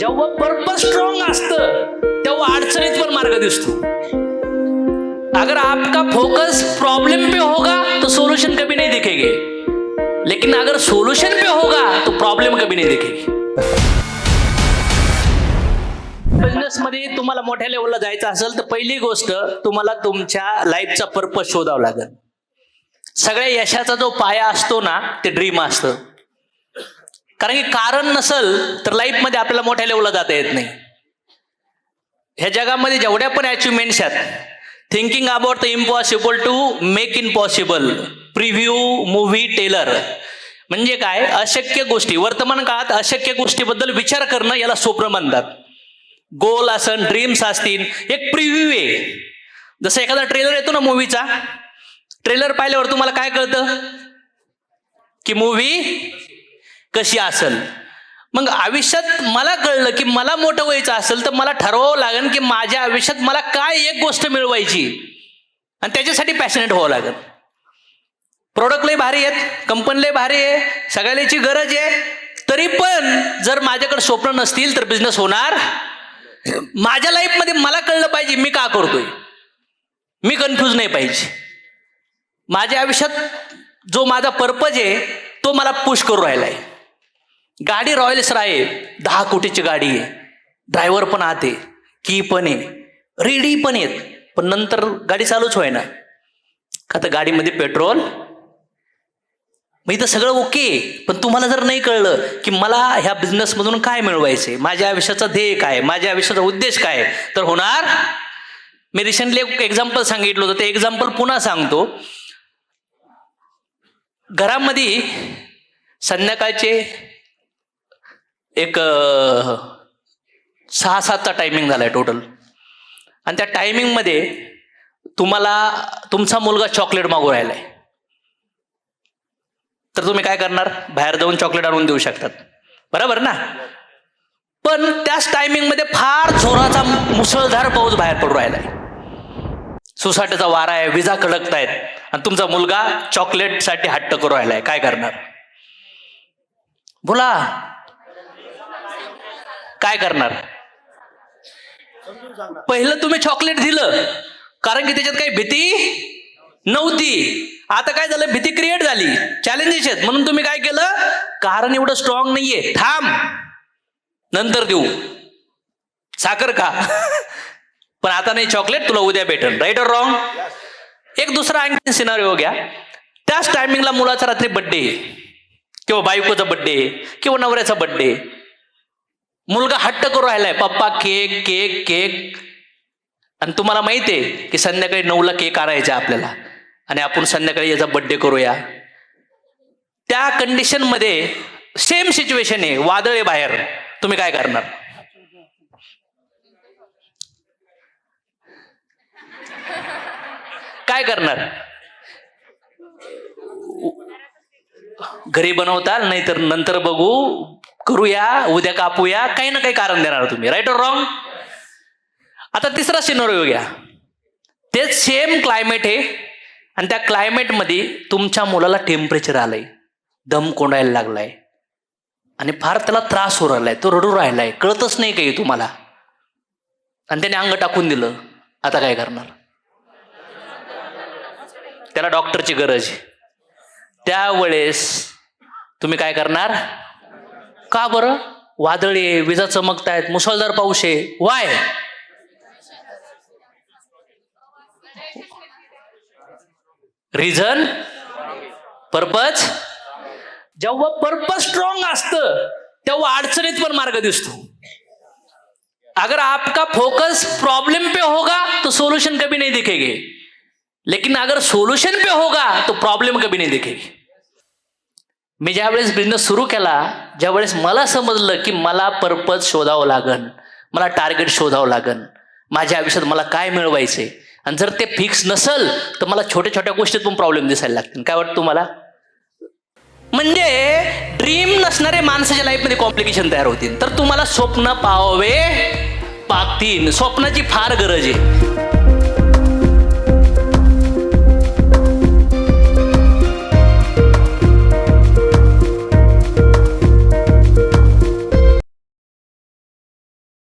जेव्हा purpose strong असतं तेव्हा अडचणीत पण मार्ग दिसतो. अगर आपका फोकस प्रॉब्लम पे होगा तो सोल्यूशन कभी नहीं दिखेंगे. लेकिन अगर सोल्यूशन पे होगा तो प्रॉब्लेम कभी नहीं दिखेगी. बिझनेस मध्ये तुम्हाला मोठ्या लेवलला जायचं असेल तर पहिली गोष्ट तुम्हाला तुमच्या लाईफचा पर्पज शोधावा लागेल. सगळ्या यशाचा जो पाया असतो ना ते ड्रीम असतं. कारण की कारण नसल तर लाईफमध्ये आपल्याला मोठ्या लेवलला जाता येत नाही. ह्या जगामध्ये जेवढ्या पण अचिव्हमेंट्स आहेत thinking about the impossible to make in possible preview movie trailer म्हणजे काय? अशक्य गोष्टी वर्तमान काळात अशक्य गोष्टीबद्दल विचार करणं याला स्वप्न म्हणतात. गोल असन ड्रीम्स असतील एक प्रिव्ह्यू आहे. जसं एखादा ट्रेलर येतो ना मूवीचा ट्रेलर पाहिल्यावर तुम्हाला काय कळतं? की मूवी कशी असेल? मग आयुष्यात मला कळलं की मला मोठं व्हायचं असेल तर मला ठरवावं लागेल की माझ्या आयुष्यात मला काय एक गोष्ट मिळवायची? आणि त्याच्यासाठी पॅशनेट व्हावं लागेल. प्रोडक्ट लय भारी आहेत कंपनी लय भारी आहे सगळ्याची गरज आहे. तरी पण जर माझ्याकडे स्वप्न नसतील तर बिझनेस होणार. माझ्या लाईफमध्ये मला कळलं पाहिजे मी का करतोय? मी कन्फ्यूज नाही पाहिजे. माझ्या आयुष्यात जो माझा पर्पज आहे तो मला पुश करू आहे गाडी रॉयल्स आहे. दहा कोटीची गाडी आहे. ड्रायव्हर पण आहे. की पण आहे. रेडी पण आहेत. पण नंतर गाडी चालूच होय ना का तर गाडीमध्ये पेट्रोल? मग इथं सगळं ओके पण तुम्हाला जर नाही कळलं की मला ह्या बिझनेसमधून काय मिळवायचे माझ्या आयुष्याचा ध्येय काय? माझ्या आयुष्याचा उद्देश काय? तर होणार? मी रिसेंटली एक एक्झाम्पल सांगितलं होतं. ते एक्झाम्पल पुन्हा सांगतो. घरामध्ये संध्याकाळचे एक सहा सातचा टायमिंग आहे टोटल आणि त्या टायमिंगमध्ये तुम्हाला तुमचा मुलगा चॉकलेट मागू राहिलाय. तर तुम्ही काय करणार? बाहेर जाऊन चॉकलेट आणून देऊ शकतात. बरोबर ना? पण त्याच टायमिंगमध्ये फार जोराचा मुसळधार पाऊस बाहेर पडू आहे सुसाट्याचा वारा आहे विजा कडकतायत. आणि तुमचा मुलगा चॉकलेटसाठी हट्ट करू राहिलाय. काय करणार? बोला. काय करणार? पहिलं तुम्ही चॉकलेट दिलं कारण की त्याच्यात काही भीती नव्हती. आता काय झालं? भीती क्रिएट झाली. चॅलेंजेस आहेत. म्हणून तुम्ही काय केलं? कारण एवढं स्ट्रॉंग नाहीये. थांब. नंतर देऊ. साखर का पण आता नाही चॉकलेट तुला उद्या भेटल राईट ऑर रॉंग एक दुसरा आणखी सिनारिओ घ्या. त्याच टायमिंगला मुलाचा रात्री बड्डे किंवा बायकोचा बड्डे किंवा नवऱ्याचा बड्डे मुलगा हट्ट करू राहिलाय पप्पा केक केक केक. आणि तुम्हाला माहिती आहे की संध्याकाळी नऊला केक आणायचा आपल्याला. आणि आपण संध्याकाळी याचा बड्डे करूया. त्या कंडिशनमध्ये सेम सिच्युएशन आहे. वादळ आहे बाहेर. तुम्ही काय करणार? काय करणार? घरी बनवताल नाहीतर नंतर बघू करूया उद्या कापूया काही ना काही कारण देणार तुम्ही. राईट ऑर रॉंग आता तिसरा सिनोरिओ घ्या. तेच सेम क्लायमेट आहे आणि त्या क्लायमेटमध्ये तुमच्या मुलाला टेम्परेचर आलंय दम कोंडायला लागलाय आणि फार त्याला त्रास होऊ राहिलाय तो रडू राहिलाय कळतच नाही काही तुम्हाला. आणि त्याने अंग टाकून दिलं आता काय करणार? त्याला डॉक्टरची गरज आहे. त्यावेळेस तुम्ही काय करणार? का बरं? वादळे विजा चमकतायत मुसळधार पाऊस आहे. वाय रिझन पर्पज जेव्हा पर्पज स्ट्रॉंग असतं तेव्हा अडचणीत पण मार्ग दिसतो. अगर आपका फोकस प्रॉब्लम पे होगा तो सोल्युशन कभी नहीं दिखेंगे. लेकिन अगर सोल्युशन पे होगा तो प्रॉब्लेम कभी नहीं दिखेगी. मी ज्यावेळेस बिझनेस सुरू केला ज्यावेळेस मला समजलं की मला पर्पज शोधावं लागन मला टार्गेट शोधावं लागन माझ्या आयुष्यात मला काय मिळवायचे आणि जर ते फिक्स नसल तर मला छोट्या छोट्या गोष्टीत पण प्रॉब्लेम दिसायला लागतील. काय वाटतं तुम्हाला? म्हणजे ड्रीम नसणारे माणसाच्या लाईफमध्ये कॉम्प्लिकेशन तयार होतील. तर तुम्हाला स्वप्न पाहावे पागतील स्वप्नाची फार गरज आहे.